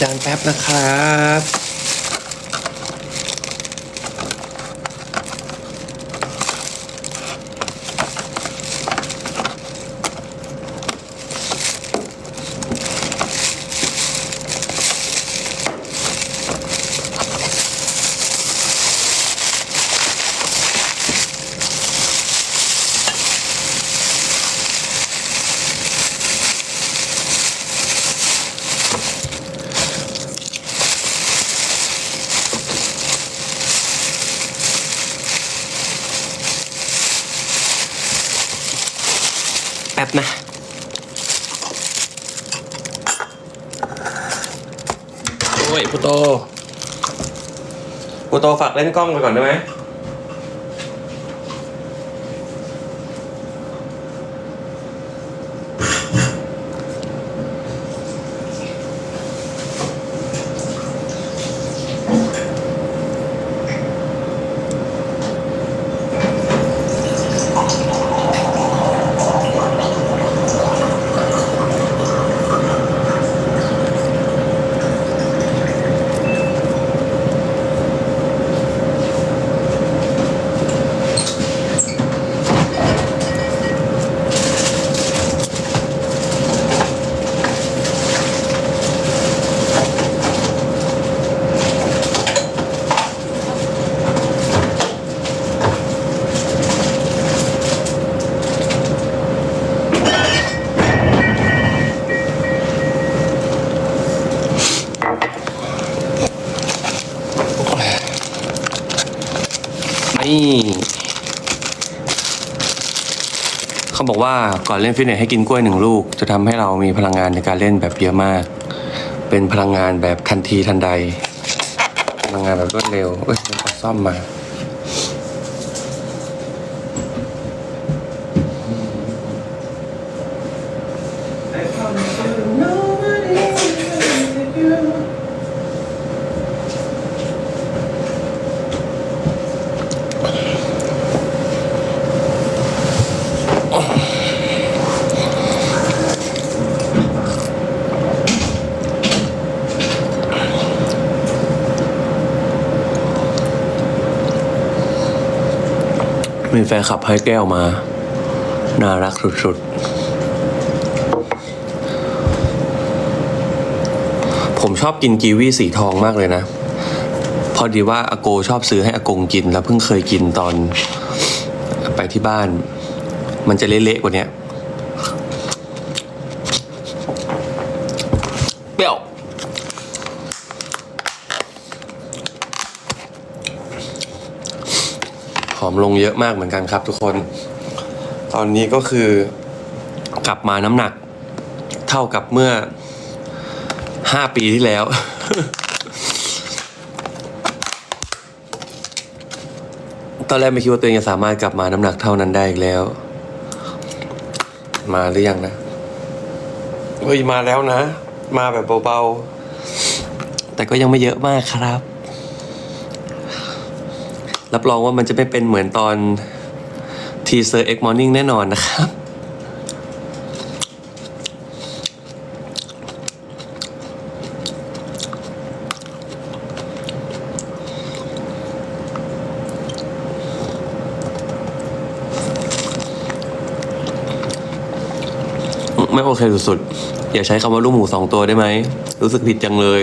จานแป๊บนะครับ ป๊บนะ โอ้ยพุโตพุโตฝากเล่นกล้องไปก่อนได้ไหม นี่เขาบอก ว่าก่อนเล่นฟิตเนสให้กินกล้วยหนึ่งลูก จะทำให้เรามีพลังงานในการเล่นแบบเยอะมาก เป็นพลังงานแบบทันทีทันใด พลังงานแบบรวดเร็วเอ้ยขอซ่อมมา มีแฟนคลับให้แก้วมา น่ารักสุดๆ ผมชอบกินกีวีสีทองมากเลยนะ พอดีว่าอาโกชอบซื้อให้อากงกิน แล้วเพิ่งเคยกินตอนไปที่บ้าน มันจะเละๆกว่านี้ยเปรี้ยว ผอม ลงเยอะมากเหมือนกันครับ ทุกคน ตอนนี้ก็คือกลับมาน้ำหนัก เท่ากับเมื่อห้าปีที่แล้ว ตอนแรกไม่คิดว่าตัวเองจะสามารถกลับมาน้ำหนักเท่านั้นได้อีกแล้ว มาหรือยังนะ เฮ้ย มาแล้วนะ มาแบบเบาๆ แต่ก็ยังไม่เยอะมากครับ รับรองว่ามันจะไม่เป็นเหมือนตอนทีเซอร์เอ็กมอร์นิ่งแน่นอนนะครับ ไม่โอเคสุดๆ อย่าใช้คำว่าลูกหมูสองตัวได้ไหม รู้สึกผิดจังเลย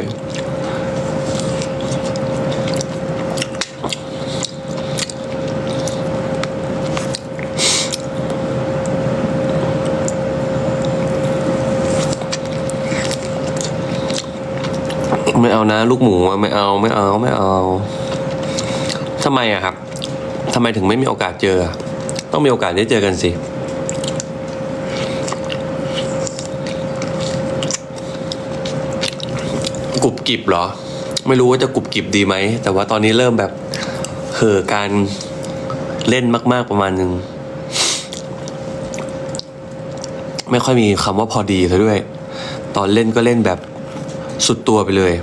ไม่เอานะ ลูกหมูอะไม่เอาไม่เอาไม่เอาทำไมอะครับทำไมถึงไม่มีโอกาสเจอ ต้องมีโอกาสได้เจอกันสิกรุบกริบเหรอ ไม่รู้ว่าจะกรุบกริบดีไหม แต่ว่าตอนนี้เริ่มแบบเห่อการเล่นมาก ๆประมาณหนึ่งไม่ค่อยมีคำว่าพอดีซะด้วย ตอนเล่นก็เล่นแบบ สุดตัวไปเลย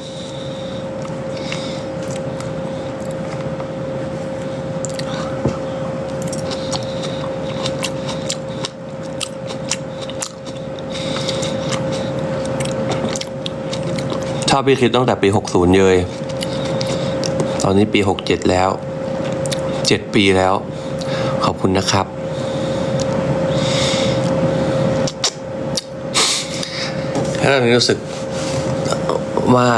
ชอบพี่คิดตั้งแต่ปีหกศูนย์เลยตอนนี้ปีหกเจ็ดแล้วเจ็ดปีแล้ว ขอบคุณนะครับแล้วตอนนี้รู้สึก ว่า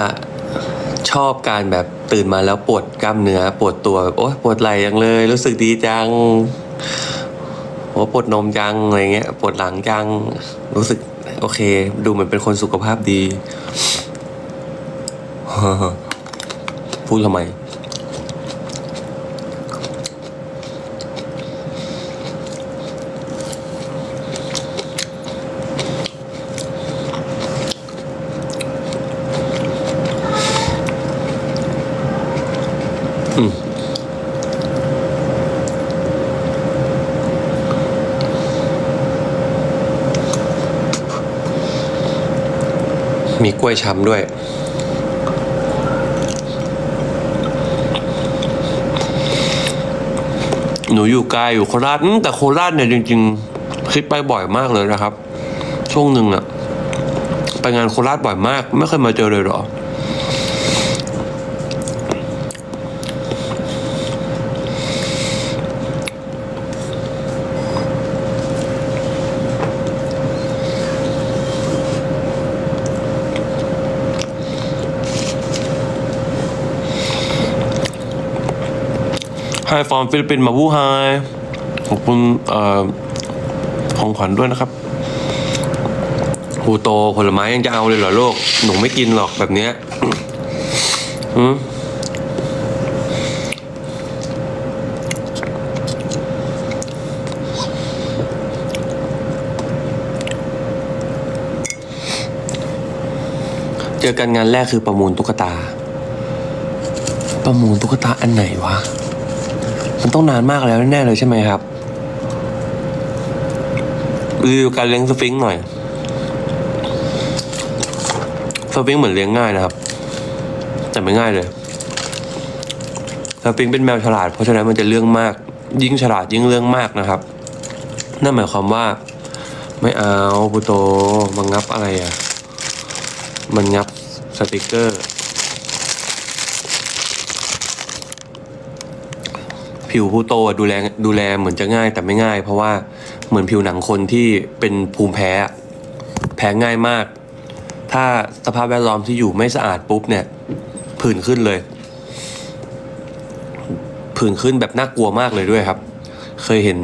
ชอบการแบบตื่นมาแล้วปวดกล้ามเนื้อ ปวดตัวแบบโอ๊ยปวดไหล่จังเลย รู้สึกดีจังโอ้ปวดนมจังอะไรเงี้ยปวดหลังจังรู้สึกโอเค ดูเหมือนเป็นคนสุขภาพดีพูดทำไม ล้วยช้ำด้วย หนูอยู่ไกลอยู่โคราชแต่โคราชเนี่ยจริง ๆ คิดไปบ่อยมากเลยนะครับ ช่วงหนึ่งอะไปงานโคราชบ่อยมาก ไม่เคยมาเจอเลยหรอ ไฮฟอร์มฟิลิปปินส์มาวูไฮขอบคุณของขวัญด้วยนะครับฮูโตผลไม้ยังจะเอาเลยเหรอโลก หนูไม่กินหรอกแบบเนี้ยอืมเจอกันงานแรกคือประมูลตุ๊กตา ประมูลตุ๊กตาอันไหนวะ มันต้องนานมากแล้วแน่เลยใช่ไหมครับรีวิวการเลี้ยงสฟิงค์หน่อยสฟิงค์เหมือนเลี้ยงง่ายนะครับ แต่ไม่ง่ายเลยสฟิงค์เป็นแมวฉลาด เพราะฉะนั้นมันจะเรื่องมาก ยิ่งฉลาดยิ่งเรื่องมากนะครับ นั่นหมายความว่า ไม่เอาปุโตมันงับอะไรอะ มันงับสติกเกอร์ ผิวผู้โตดูแลดูแลเหมือนจะง่ายแต่ไม่ง่าย เพราะว่าเหมือนผิวหนังคนที่เป็นภูมิแพ้อะแพ้ง่ายมาก ถ้าสภาพแวดล้อมที่อยู่ไม่สะอาดปุ๊บเนี่ย ผื่นขึ้นเลย ผื่นขึ้นแบบน่ากลัวมากเลยด้วยครับ เคยเห็น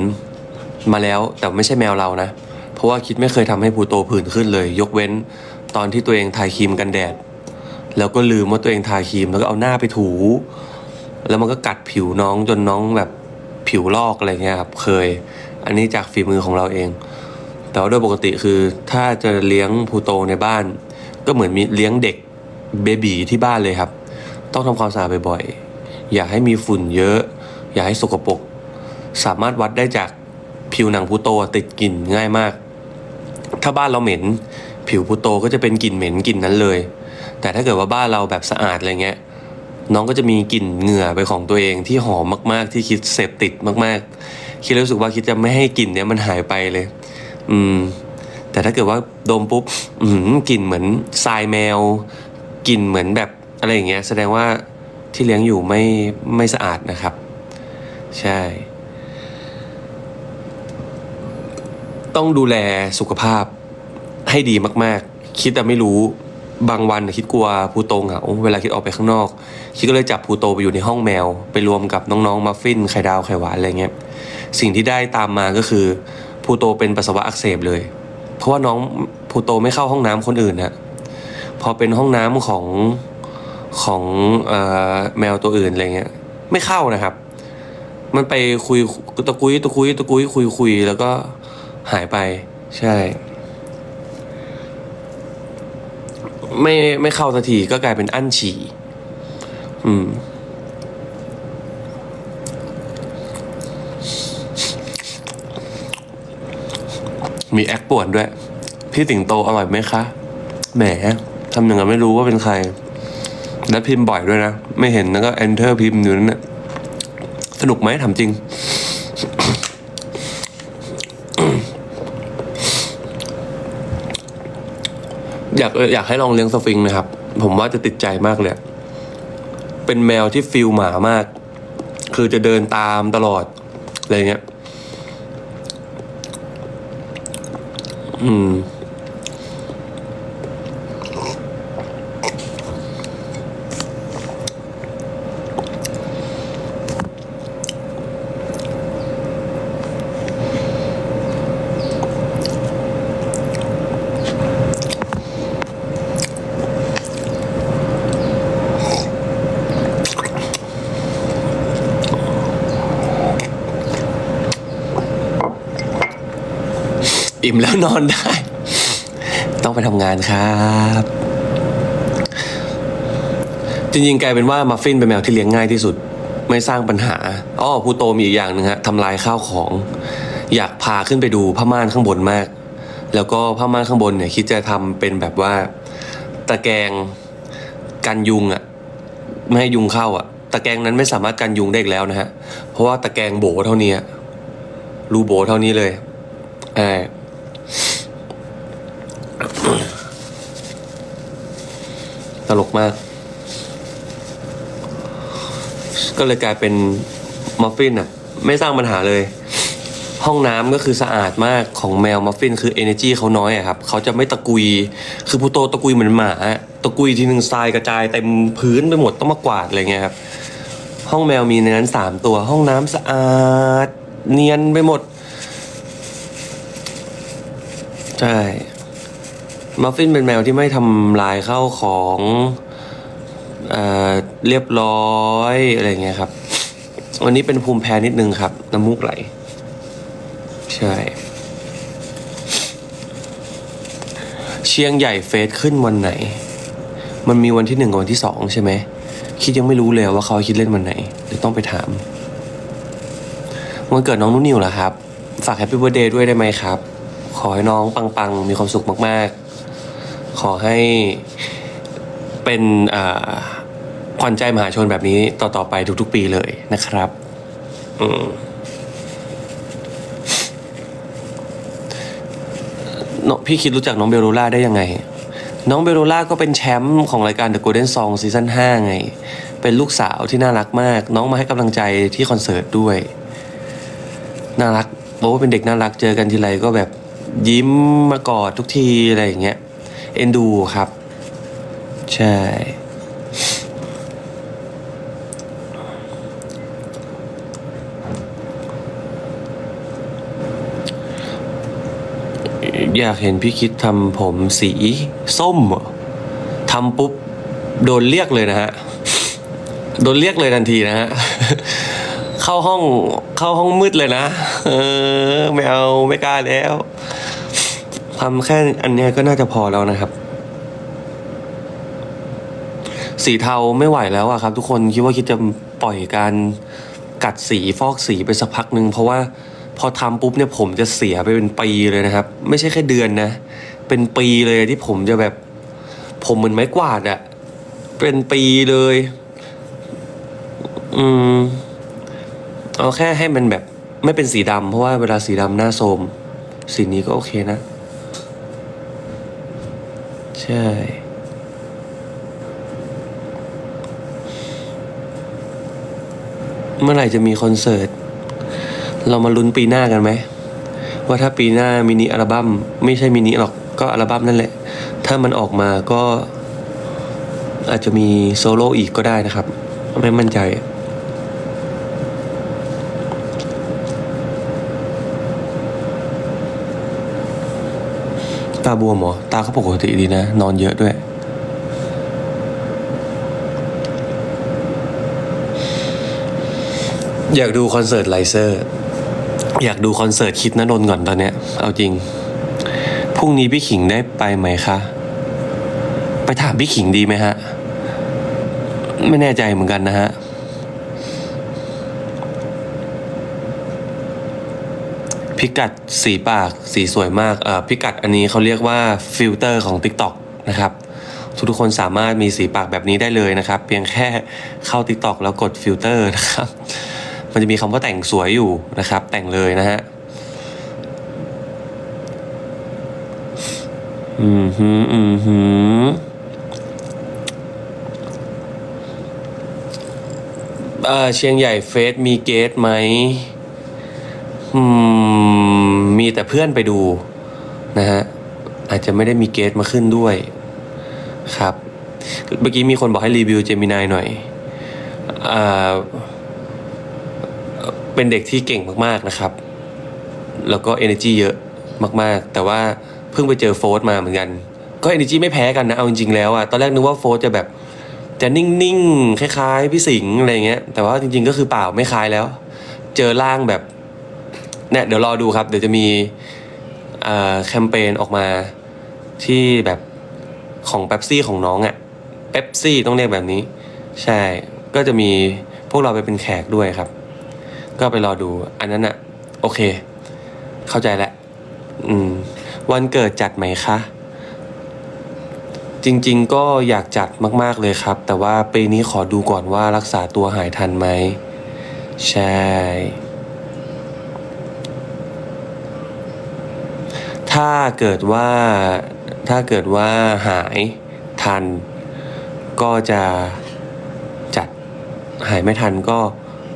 มาแล้วแต่ไม่ใช่แมวเรานะ เพราะว่าคิดไม่เคยทำให้ผูโตผื่นขึ้นเลย ยกเว้นตอนที่ตัวเองทาครีมกันแดด แล้วก็ลืมว่าตัวเองทาครีมแล้วก็เอาหน้าไปถู แล้วมันก็กัดผิวน้องจนน้องแบบผิวลอกอะไรเงี้ยครับเคย อันนี้จากฝีมือของเราเอง แต่ว่าโดยปกติคือถ้าจะเลี้ยงพูโตในบ้าน ก็เหมือนมีเลี้ยงเด็กเบบีที่บ้านเลยครับ ต้องทำความสะอาดบ่อยๆ อย่าให้มีฝุ่นเยอะ อย่าให้สกปรกสามารถวัดได้จากผิวหนังพูโตติดกลิ่นง่ายมาก ถ้าบ้านเราเหม็น ผิวพูโตก็จะเป็นกลิ่นเหม็นกลิ่นนั้นเลย แต่ถ้าเกิดว่าบ้านเราแบบสะอาดอะไรเงี้ย น้องก็จะมีกลิ่นเหงื่อไปนของตัวเองที่หอมมาก ๆ ที่คิดเสพติดมากๆ คิดรู้สึกว่าคิดจะไม่ให้กลิ่นเนี้ยมันหายไปเลย อืม แต่ถ้าเกิดว่าดมปุ๊บอืมกลิ่นเหมือนทรายแมวกลิ่นเหมือนแบบอะไรอย่างเงี้ย แสดงว่าที่เลี้ยงอยู่ไม่ไม่สะอาดนะครับ ใช่ ต้องดูแลสุขภาพให้ดีมากๆ คิดแต่ไม่รู้ บางวันคิดกลัวภูโตเหงาเวลาคิดออกไปข้างนอก คิดก็เลยจับภูโตไปอยู่ในห้องแมว ไปรวมกับน้องๆมัฟฟินไข่ดาวไข่หวานอะไรเงี้ยสิ่งที่ได้ตามมาก็คือภูโตเป็นปัสสาวะอักเสบเลย เพราะว่าน้องภูโตไม่เข้าห้องน้ำคนอื่นนะพอเป็นห้องน้ำของของเอ่อแมวตัวอื่นอะไรเงี้ย ไม่เข้านะครับ มันไปคุยตะกุยตะกุยตะกุยคุยคุยแล้วก็หายไปใช่ ไม่ไม่เข้าสักทีก็กลายเป็นอั้นฉี่อืม มีแอคป่วนด้วย พี่สิงโตอร่อยไหมคะ แหมทำอย่างนั้นไม่รู้ว่าเป็นใคร และพิมพ์บ่อยด้วยนะ ไม่เห็นแล้วก็ enter พิมพ์อยู่นั่นนะสนุกไหมถามจริง อยากอยากให้ลองเลี้ยงสฟิงค์นะครับ ผมว่าจะติดใจมากเลย เป็นแมวที่ฟิลหมามาก คือจะเดินตามตลอดอะไรเงี้ย อืม อิ่มแล้วนอนได้ ต้องไปทำงานครับ จริงๆ กลายเป็นว่ามัฟฟินเป็นแมวที่เลี้ยงง่ายที่สุด ไม่สร้างปัญหาอ้อพูโตมีอีกอย่างหนึ่งฮะทำลายข้าวของ อยากพาขึ้นไปดูผ้าม่านข้างบนมาก แล้วก็ผ้าม่านข้างบนเนี่ยคิดจะทำเป็นแบบว่า ตะแกรงกันยุงอะไม่ให้ยุงเข้าอะตะแกรงนั้นไม่สามารถกันยุงได้อีกแล้วนะฮะ เพราะว่าตะแกรงโบเท่านี้รูโบเท่านี้เลย เออ ลกมาก ก็เลยกลายเป็นมัฟฟินอะ ไม่สร้างปัญหาเลย ห้องน้ำก็คือสะอาดมากของแมวมัฟฟินคือ energy เขาน้อยอะครับเขาจะไม่ตะกุย คือพูโตตะกุยเหมือนหมาตะกุยทีหนึ่งทรายกระจายเต็มพื้นไปหมดต้องมากวาดอะไรเงี้ยครับ ห้องแมวมีในนั้นสามตัว ห้องน้ำสะอาด เนียนไปหมด ใช่ มัฟฟินเป็นแมวที่ไม่ทำลายเข้าของเอ่อเรียบร้อยอะไรเงี้ยครับ วันนี้เป็นภูมิแพ้นิดนึงครับ น้ำมูกไหล ใช่ เชียงใหญ่เฟสขึ้นวันไหน มันมีวันที่หนึ่งกับวันที่สองใช่ไหม คิดยังไม่รู้เลยว่าเขาคิดเล่นวันไหนเดี๋ยวต้องไปถาม วันเกิดน้องนุ่นนิวเหรอครับ ฝากแฮปปี้เบ t ร์ a เดย์ด้วยได้ไหมครับ ขอให้น้องปังๆ มีความสุขมากๆ ขอให้เป็นขวัญใจมหาชนแบบนี้ต่อๆไปทุกๆปีเลยนะครับอืมน้องพี่คิดรู้จักน้องเบลโรล่าได้ยังไง น้องเบลโรล่าก็เป็นแชมป์ของรายการ The Golden Song ซีซั่น5ไง เป็นลูกสาวที่น่ารักมาก น้องมาให้กำลังใจที่คอนเสิร์ตด้วย น่ารักบอกว่าเป็นเด็กน่ารักเจอกันทีไรก็แบบยิ้มมากอดทุกทีอะไรอย่างเงี้ย เอ็นดูครับ ใช่ อยากเห็นพี่คิดทำผมสีส้มทำปุ๊บ โดนเรียกเลยนะฮะ โดนเรียกเลยทันทีนะฮะเข้าห้องเข้าห้องมืดเลยนะ เออ ไม่เอาไม่กล้าแล้ว ทำแค่อันเนี้ยก็น่าจะพอแล้วนะครับ สีเทาไม่ไหวแล้วอะครับ ทุกคนคิดว่าคิดจะปล่อยการกัดสีฟอกสีไปสักพักหนึ่งเพราะว่าพอทำปุ๊บเนี่ยผมจะเสียไปเป็นปีเลยนะครับ ไม่ใช่แค่เดือนนะ เป็นปีเลยที่ผมจะแบบ ผมเหมือนไม้กวาดอะเป็นปีเลย อืมเอาแค่ให้มันแบบไม่เป็นสีดำเพราะว่าเวลาสีดำหน้าโทมสีนี้ก็โอเคนะ ใช่ เมื่อไหร่จะมีคอนเสิร์ต เรามาลุ้นปีหน้ากันไหม ว่าถ้าปีหน้ามินิอัลบั้มไม่ใช่มินิหรอกก็อัลบั้มนั่นแหละ ถ้ามันออกมาก็อาจจะมีโซโล่อีกก็ได้นะครับ ไม่มั่นใจ ตาบวมเหรอ ตาเขาปกติดีนะ นอนเยอะด้วย อยากดูคอนเสิร์ตไลเซอร์ อยากดูคอนเสิร์ตคิดนนนท์ก่อนตอนเนี้ย เอาจริง พรุ่งนี้พี่ขิงได้ไปไหมคะ ไปถามพี่ขิงดีไหมฮะ ไม่แน่ใจเหมือนกันนะฮะ พิกัดสีปากสีสวยมากพิกัดอันนี้เขาเรียกว่าฟิลเตอร์ของ TikTok นะครับทุกทุกคนสามารถมีสีปากแบบนี้ได้เลยนะครับ เพียงแค่เข้า TikTok แล้วกดฟิลเตอร์นะครับ มันจะมีคำว่าแต่งสวยอยู่นะครับ แต่งเลยนะฮะอืมหืออืมฮึเชียงใหญ่เฟสมีเกตไหมอืม มีแต่เพื่อนไปดูนะฮะอาจจะไม่ได้มีเกสมาขึ้นด้วยครับเมื่อกี้มีคนบอกให้รีวิวเจมินายหน่อยอ่าเป็นเด็กที่เก่งมากๆนะครับ แล้วก็ energy เยอะมากๆ แต่ว่าเพิ่งไปเจอโฟร์มาเหมือนกัน ก็ energy ไม่แพ้กันนะ เอาจริงๆแล้วอะตอนแรกนึกว่าโฟร์จะแบบจะนิ่งๆ คล้ายๆ พี่สิงห์อะไรเงี้ย แต่ว่าจริงๆ ก็คือเปล่าไม่คล้ายแล้ว เจอร่างแบบ เนี่ยเดี๋ยวรอดูครับ เดี๋ยวจะมีแคมเปญออกมาที่แบบของเป๊ปซี่ของน้องอะ่ะเป๊ปซี่ต้องเรียกแบบนี้ ใช่ ก็จะมีพวกเราไปเป็นแขกด้วยครับ ก็ไปรอดูอันนั้นอะ่ะ โอเค เข้าใจแล้วอืม วันเกิดจัดไหมคะ จริง ๆ ก็อยากจัดมากๆเลยครับ แต่ว่าปีนี้ขอดูก่อนว่ารักษาตัวหายทันไหมใช่ ถ้าเกิดว่าถ้าเกิดว่าหายทัน ก็จะจัดหายไม่ทันก็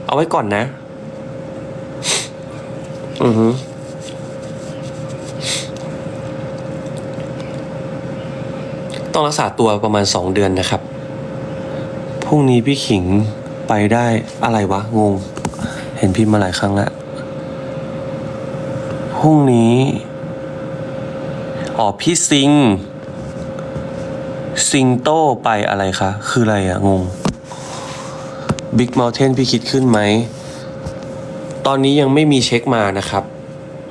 เอาไว้ก่อนนะ อือฮึต้องรักษาตัวประมาณสองเดือนนะครับ พรุ่งนี้พี่ขิงไปได้อะไรวะ งง เห็นพิมพ์มาหลายครั้งแล้ว พรุ่งนี้ อ๋อพี่ซิง ซิงโต้ไปอะไรคะ คืออะไรอะงง Big Mountain พี่คิดขึ้นไหม ตอนนี้ยังไม่มีเช็คมานะครับ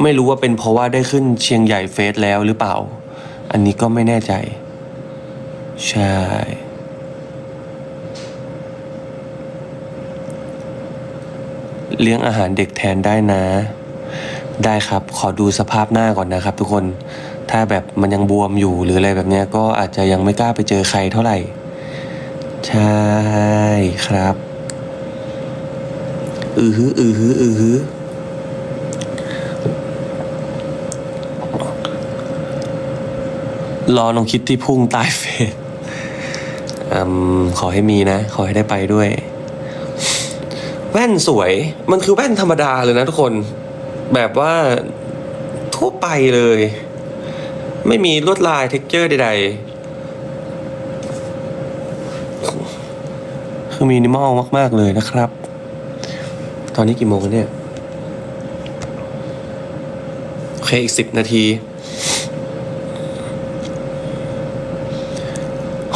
ไม่รู้ว่าเป็นเพราะว่าได้ขึ้นเชียงใหญ่เฟสแล้วหรือเปล่า อันนี้ก็ไม่แน่ใจ ใช่ เลี้ยงอาหารเด็กแทนได้นะ ได้ครับ ขอดูสภาพหน้าก่อนนะครับทุกคน ถ้าแบบมันยังบวมอยู่หรืออะไรแบบนี้ก็อาจจะยังไม่กล้าไปเจอใครเท่าไหร่ ใช่ครับ อือฮึอือฮึอือฮึรอน้องคิดที่พุ่งใต้เฟซอืมขอให้มีนะ ขอให้ได้ไปด้วย แว่นสวย มันคือแว่นธรรมดาเลยนะทุกคน แบบว่าทั่วไปเลย ไม่มีลวดลายเท็กเจอร์ใดๆ คือมินิมอลมาก ๆ เลยนะครับ ตอนนี้กี่โมงกันเนี่ย โอเค อีกสิบนาที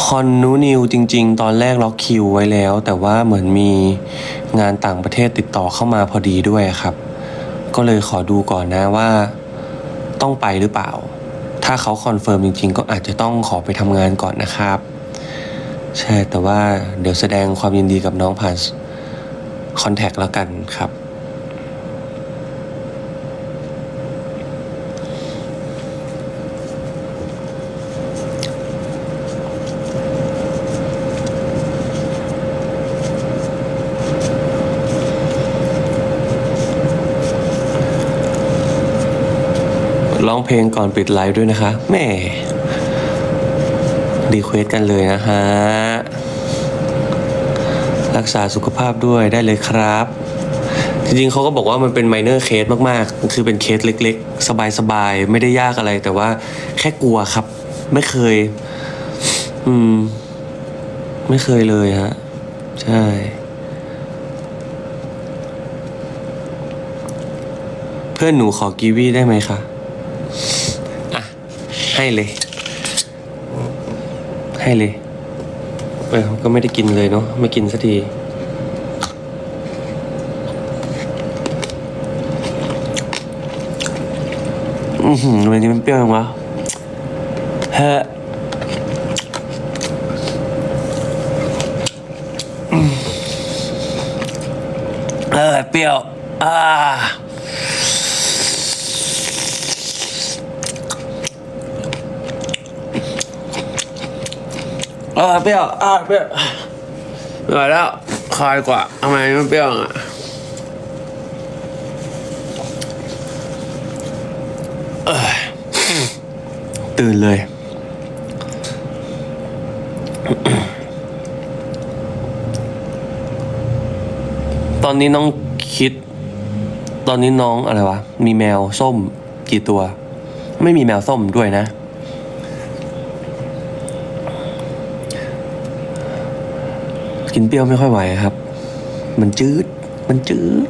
คอนนูนิวจริง ๆ ตอนแรกล็อกคิวไว้แล้ว แต่ว่าเหมือนมีงานต่างประเทศติดต่อเข้ามาพอดีด้วยครับ ก็เลยขอดูก่อนนะว่าต้องไปหรือเปล่า ถ้าเขาคอนเฟิร์มจริง ๆ ก็อาจจะต้องขอไปทำงานก่อนนะครับ ใช่แต่ว่าเดี๋ยวแสดงความยินดีกับน้องผ่านคอนแทคแล้วกันครับ ร้องเพลงก่อนปิดไลฟ์ด้วยนะคะแม่รีเควสกันเลยนะฮะ รักษาสุขภาพด้วยได้เลยครับ จริงๆเขาก็บอกว่ามันเป็นไมเนอร์เคสมากๆ คือเป็นเคสเล็กๆ สบายๆ ไม่ได้ยากอะไร แต่ว่าแค่กลัวครับ ไม่เคย อืม ไม่เคยเลยฮะ ใช่เพื่อนหนูขอกีวีได้ไหมคะ ให้เลย ให้เลยเออก็ไม่ได้กินเลยเนาะไม่กินสักทีอือหือวันนี้มันเปรี้ยวจังวะเฮ้ออืมเออเปรี้ยวอ่า เออเปรี้ยวอ่าเปรี้ยวไม่ไหวแล้วคายกว่าทำไมมันเปรี้ยวอะเอ้ยตื่นเลยอนนี้น้องคิด ตอนนี้น้องอะไรวะ มีแมวส้มกี่ตัว ไม่มีแมวส้มด้วยนะ กินเปรี้ยวไม่ค่อยไหวครับ มันจืด มันจืด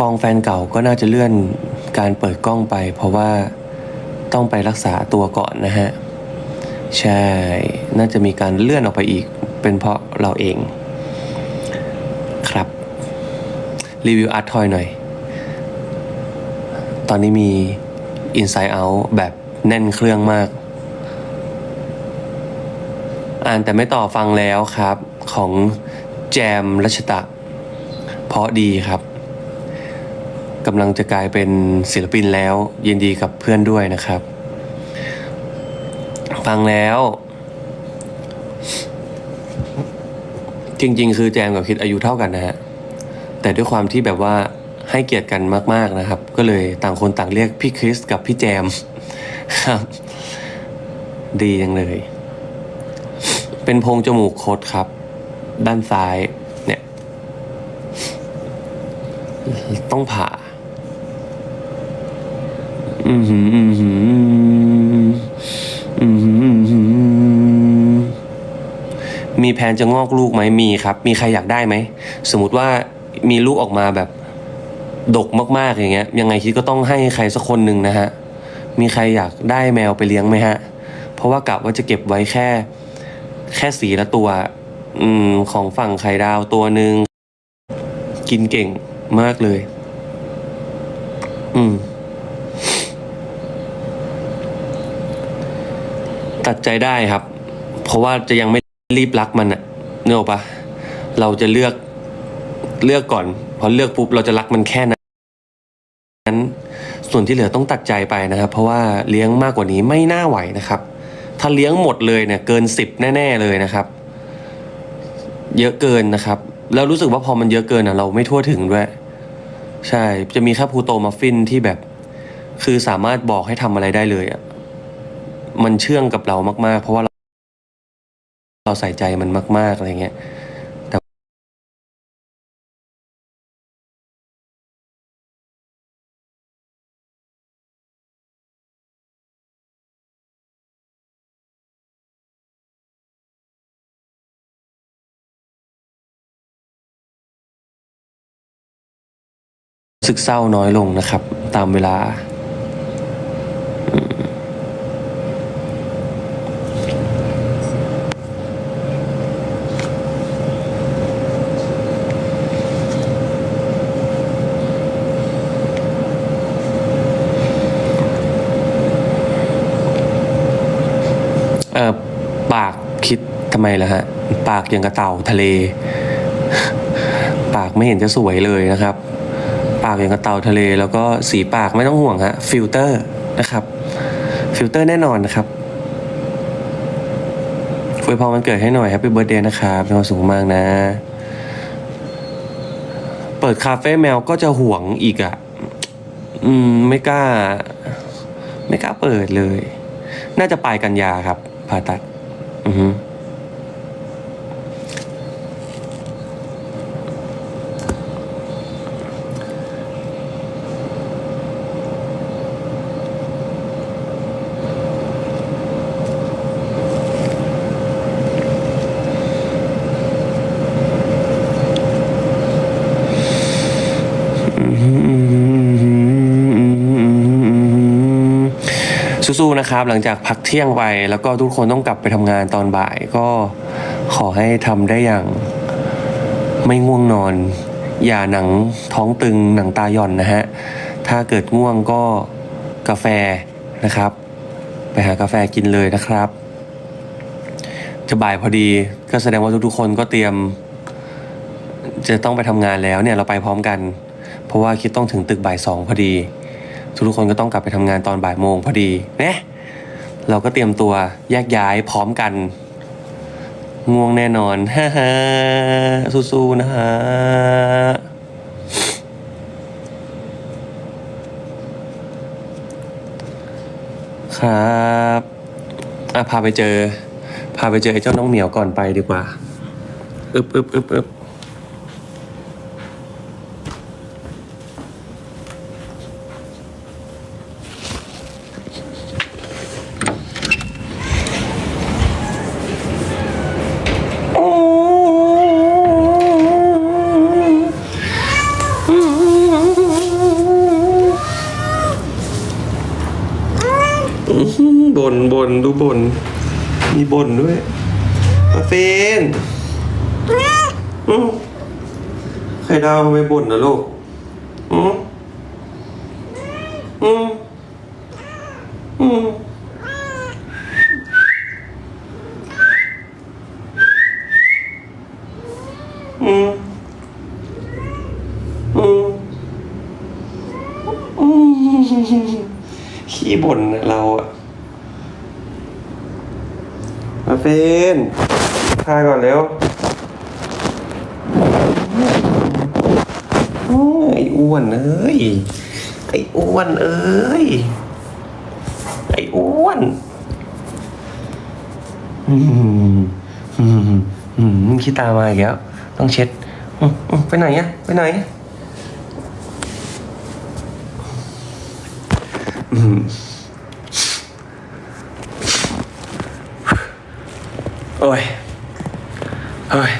กองแฟนเก่าก็น่าจะเลื่อนการเปิดกล้องไป เพราะว่าต้องไปรักษาตัวก่อนนะฮะ ใช่ น่าจะมีการเลื่อนออกไปอีก เป็นเพราะเราเอง ครับ รีวิวอาร์ตทอยหน่อย ตอนนี้มี Inside Out แบบแน่นเครื่องมาก อ่านแต่ไม่ต่อฟังแล้วครับ ของแจมรัชตะ เพราะดีครับกำลังจะกลายเป็นศิลปินแล้ว ยินดีกับเพื่อนด้วยนะครับ ฟังแล้ว จริง ๆ คือแจมกับคิดอายุเท่ากันนะฮะแต่ด้วยความที่แบบว่าให้เกียรติกันมาก ๆนะครับ ก็เลยต่างคนต่างเรียกพี่คริสกับพี่แจมครับ ดีจังเลย เป็นโพรงจมูกคดครับ ด้านซ้ายเนี่ย ต้องผ่า อือหืออือหืออือหืออือหือมีแผนจะงอกลูกไหมมีครับ มีใครอยากได้ไหม สมมติว่ามีลูกออกมาแบบดกมากๆอย่างเงี้ย ยังไงคิดก็ต้องให้ใครสักคนหนึ่งนะฮะ มีใครอยากได้แมวไปเลี้ยงไหมฮะ เพราะว่ากะว่าจะเก็บไว้แค่ แค่สีละตัว อืม ของฝั่งไข่ดาวตัวหนึ่งกินเก่งมากเลย อืม ตัดใจได้ครับ เพราะว่าจะยังไม่รีบรักมันอะเนกอะปะเราจะเลือกเลือกก่อน พอเลือกปุ๊บเราจะรักมันแค่นั้นนั้น ส่วนที่เหลือต้องตัดใจไปนะครับ เพราะว่าเลี้ยงมากกว่านี้ไม่น่าไหวนะครับ ถ้าเลี้ยงหมดเลยเนี่ยเกินสิบแน่ ๆเลยนะครับ เยอะเกินนะครับ แล้วรู้สึกว่าพอมันเยอะเกินอะเราไม่ทั่วถึงด้วย ใช่จะมีแค่พูโตมัฟฟินที่แบบ คือสามารถบอกให้ทำอะไรได้เลยอะมันเชื่องกับเรามาก ๆ เพราะว่าเราเราใส่ใจมันมาก ๆอะไรเงี้ย สึกเศร้าน้อยลงนะครับ ตามเวลา เออปากคิดทำไมล่ะฮะ ปากอย่างกระเต่าทะเล ปากไม่เห็นจะสวยเลยนะครับ ปากอย่างกระเต่าทะเล แล้วก็สีปากไม่ต้องห่วงฮะฟิลเตอร์นะครับฟิลเตอร์แน่นอนนะครับฟวยพรวันเกิดให้หน่อยแฮปปี้เบิร์ดเดย์นะครับมีความสุขมากนะ เปิดคาเฟ่แมวก็จะห่วงอีกอะ อืม ไม่กล้า ไม่กล้าเปิดเลย น่าจะปลายกันยาครับผ่าตัด นะครับหลังจากพักเที่ยงไป แล้วก็ทุกคนต้องกลับไปทำงานตอนบ่ายก็ขอให้ทำได้อย่างไม่ง่วงนอน อย่าหนังท้องตึงหนังตาหย่อนนะฮะ ถ้าเกิดง่วงก็กาแฟนะครับ ไปหากาแฟกินเลยนะครับ จะบ่ายพอดีก็แสดงว่าทุกๆคนก็เตรียม จะต้องไปทำงานแล้วเนี่ยเราไปพร้อมกัน เพราะว่าคิดต้องถึงตึกบ่ายสองพอดี ทุกคนก็ต้องกลับไปทำงานตอนบ่ายโมงพอดีเนี่ยเราก็เตรียมตัวแยกย้ายพร้อมกัน ง่วงแน่นอนฮ่าฮ่าสู้ๆนะฮะครับอะพาไปเจอ พาไปเจอไอ้เจ้าน้องเหมียวก่อนไปดีกว่า อึบอึบอึบอึบนบนดูบน มีบนด้วยมาเฟนอืมไข่ดาวทำไมบ่นนะลูกอืมอืมอืมอืมอืมอืม ขี้บ่นเราอะมาเฟนพาก่อนเร็วโอ้ยไอ้อ้วนเอ้ย ไอ้อ้วนเอ้ย ไอ้อ้วนอืมอืมอืมขี้ตามาอีกแล้ว ต้องเช็ด ไปไหนอะไปไหนอะอืมโอ้ยเฮ้ย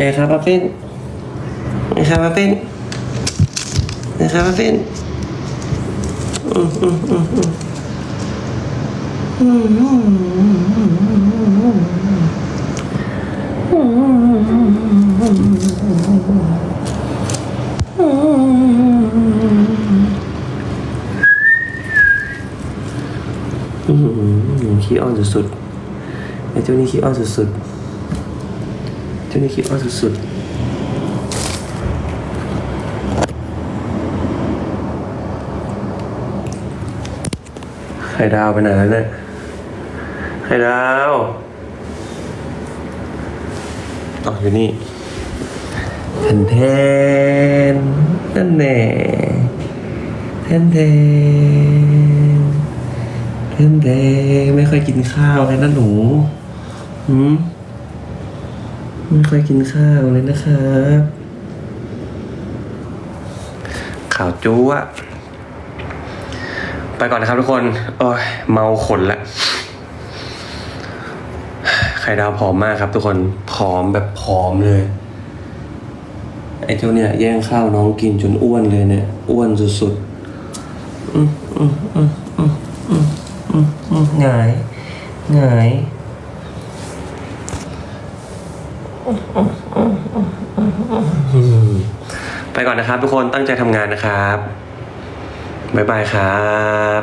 เอครับป้าฟินเอครับป้าฟินเอครับป้าฟินอืมอืมอืมอืมอืมขี้อ้อนสุดๆไอ้เจ้านี่ขี้อ้อนสุดๆเจ้านี่คิดว่าสุดๆไข่ดาวไปไหนแล้วเนี่ยไข่ดาวอ๋ออยู่นี่แทนแทนนั่นแน่แทนแทนแทนแทนไม่ค่อยกินข้าวเลยนะหนูหืม ไม่ค่อยกินข้าวเลยนะครับข่าวจู้อะไปก่อนนะครับทุกคน โอ้ยเมาขนละไข่ดาวผอมมากครับทุกคนผอมแบบผอมเลย ไอ้เจ้าเนี่ยแย่งข้าวน้องกินจนอ้วนเลยเนี่ย อ้วนสุดๆอืมอืมอืมอืมอืมอืมอืมหงายหงาย ไปก่อนนะครับ ทุกคนตั้งใจทำงานนะครับบ๊ายบายครับ